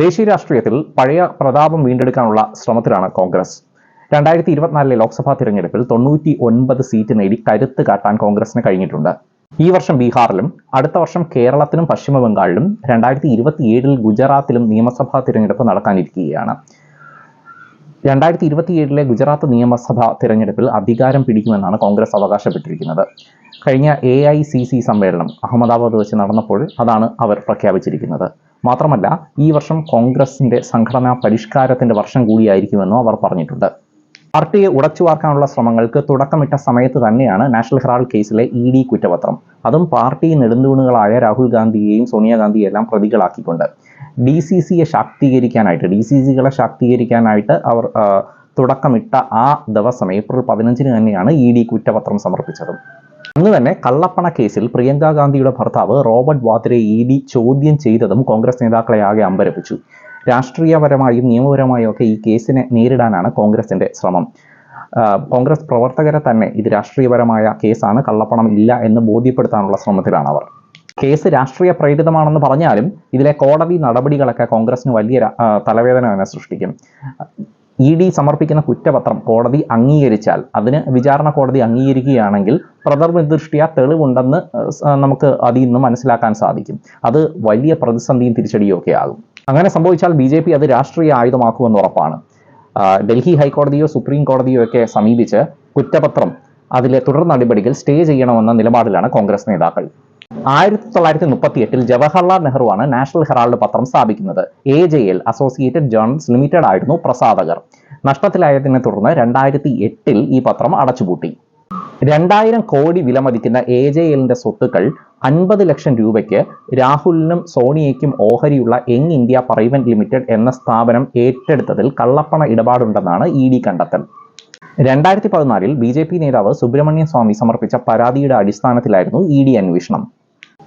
ദേശീയ രാഷ്ട്രീയത്തിൽ പഴയ പ്രതാപം വീണ്ടെടുക്കാനുള്ള ശ്രമത്തിലാണ് കോൺഗ്രസ്. രണ്ടായിരത്തി ഇരുപത്തിനാലിലെ ലോക്സഭാ തിരഞ്ഞെടുപ്പിൽ തൊണ്ണൂറ്റി ഒൻപത് സീറ്റ് നേടി കരുത്ത് കാട്ടാൻ കോൺഗ്രസിന് കഴിഞ്ഞിട്ടുണ്ട്. ഈ വർഷം ബീഹാറിലും അടുത്ത വർഷം കേരളത്തിലും പശ്ചിമ ബംഗാളിലും രണ്ടായിരത്തി ഇരുപത്തിയേഴിൽ ഗുജറാത്തിലും നിയമസഭാ തിരഞ്ഞെടുപ്പ് നടക്കാനിരിക്കുകയാണ്. രണ്ടായിരത്തി ഇരുപത്തിയേഴിലെ ഗുജറാത്ത് നിയമസഭാ തിരഞ്ഞെടുപ്പിൽ അധികാരം പിടിക്കുമെന്നാണ് കോൺഗ്രസ് അവകാശപ്പെട്ടിരിക്കുന്നത്. കഴിഞ്ഞ എ സമ്മേളനം അഹമ്മദാബാദ് വെച്ച് നടന്നപ്പോൾ അതാണ് അവർ പ്രഖ്യാപിച്ചിരിക്കുന്നത്. മാത്രമല്ല ഈ വർഷം കോൺഗ്രസിന്റെ സംഘടനാ പരിഷ്കാരത്തിന്റെ വർഷം കൂടിയായിരിക്കുമെന്നും അവർ പറഞ്ഞിട്ടുണ്ട്. പാർട്ടിയെ ഉടച്ചു വാർക്കാനുള്ള ശ്രമങ്ങൾക്ക് തുടക്കമിട്ട സമയത്ത് തന്നെയാണ് നാഷണൽ ഹെറാൾഡ് കേസിലെ ഇ ഡി കുറ്റപത്രം. അതും പാർട്ടി നെടുന്തൂണുകളായ രാഹുൽ ഗാന്ധിയെയും സോണിയാഗാന്ധിയെയും എല്ലാം പ്രതികളാക്കിക്കൊണ്ട്. ഡി സി സിയെ ശാക്തീകരിക്കാനായിട്ട് ഡി സി സികളെ ശാക്തീകരിക്കാനായിട്ട് അവർ തുടക്കമിട്ട ആ ദിവസം ഏപ്രിൽ പതിനഞ്ചിന് തന്നെയാണ് ഇ ഡി കുറ്റപത്രം സമർപ്പിച്ചത്. അന്ന് തന്നെ കള്ളപ്പണ കേസിൽ പ്രിയങ്ക ഗാന്ധിയുടെ ഭർത്താവ് റോബർട്ട് വാദ്രയെ ഇ ഡി ചോദ്യം ചെയ്തതും കോൺഗ്രസ് നേതാക്കളെ ആകെ അമ്പരപ്പിച്ചു. രാഷ്ട്രീയപരമായും നിയമപരമായും ഒക്കെ ഈ കേസിനെ നേരിടാനാണ് കോൺഗ്രസിന്റെ ശ്രമം. കോൺഗ്രസ് പ്രവർത്തകരെ തന്നെ ഇത് രാഷ്ട്രീയപരമായ കേസാണ് കള്ളപ്പണം ഇല്ല എന്ന് ബോധ്യപ്പെടുത്താനുള്ള ശ്രമത്തിലാണ് അവർ. കേസ് രാഷ്ട്രീയ പ്രേരിതമാണെന്ന് പറഞ്ഞാലും ഇതിലെ കോടതി നടപടികളൊക്കെ കോൺഗ്രസിന് വലിയ തലവേദന തന്നെ സൃഷ്ടിക്കും. ഇ ഡി സമർപ്പിക്കുന്ന കുറ്റപത്രം കോടതി അംഗീകരിച്ചാൽ അതിന് വിചാരണ കോടതി അംഗീകരിക്കുകയാണെങ്കിൽ പ്രഥമദൃഷ്ടിയ തെളിവുണ്ടെന്ന് നമുക്ക് അതിൽ നിന്ന് മനസ്സിലാക്കാൻ സാധിക്കും. അത് വലിയ പ്രതിസന്ധിയും തിരിച്ചടിയും ഒക്കെ ആകും. അങ്ങനെ സംഭവിച്ചാൽ ബി ജെ പി അത് രാഷ്ട്രീയ ആയുധമാക്കുമെന്ന് ഉറപ്പാണ്. ഡൽഹി ഹൈക്കോടതിയോ സുപ്രീം കോടതിയോ ഒക്കെ സമീപിച്ച് കുറ്റപത്രം അതിലെ തുടർ നടപടികൾ സ്റ്റേ ചെയ്യണമെന്ന നിലപാടിലാണ് കോൺഗ്രസ് നേതാക്കൾ. ആയിരത്തി തൊള്ളായിരത്തി മുപ്പത്തി എട്ടിൽ ജവഹർലാൽ നെഹ്റുവാണ് നാഷണൽ ഹെറാൾഡ് പത്രം സ്ഥാപിക്കുന്നത്. A J L associated journals limited ആയിരുന്നു പ്രസാധകർ. നഷ്ടത്തിലായതിനെ തുടർന്ന് രണ്ടായിരത്തി എട്ടിൽ ഈ പത്രം അടച്ചുപൂട്ടി. രണ്ടായിരം കോടി വിലമതിക്കുന്ന എ ജെ എല്ലിന്റെ സ്വത്തുക്കൾ അൻപത് ലക്ഷം രൂപയ്ക്ക് രാഹുലിനും സോണിയയ്ക്കും ഓഹരിയുള്ള യങ് ഇന്ത്യ പ്രൈവറ്റ് ലിമിറ്റഡ് എന്ന സ്ഥാപനം ഏറ്റെടുത്തതിൽ കള്ളപ്പണ ഇടപാടുണ്ടെന്നാണ് ഇ ഡി കണ്ടെത്തൽ. രണ്ടായിരത്തി പതിനാലിൽ ബി ജെ പി നേതാവ് സുബ്രഹ്മണ്യ സ്വാമി സമർപ്പിച്ച പരാതിയുടെ അടിസ്ഥാനത്തിലായിരുന്നു ഇ ഡി അന്വേഷണം.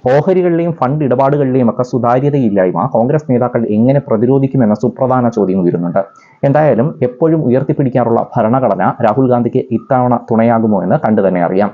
ഓഹരികളിലെയും ഫണ്ട് ഇടപാടുകളിലെയും ഒക്കെ സുതാര്യതയില്ലായ്മ കോൺഗ്രസ് നേതാക്കൾ എങ്ങനെ പ്രതിരോധിക്കുമെന്ന സുപ്രധാന ചോദ്യം ഉയരുന്നുണ്ട്. എന്തായാലും എപ്പോഴും ഉയർത്തിപ്പിടിക്കാറുള്ള ഭരണഘടന രാഹുൽ ഗാന്ധിക്ക് ഇത്തവണ തുണയാകുമോ എന്ന് കണ്ടു തന്നെ അറിയാം.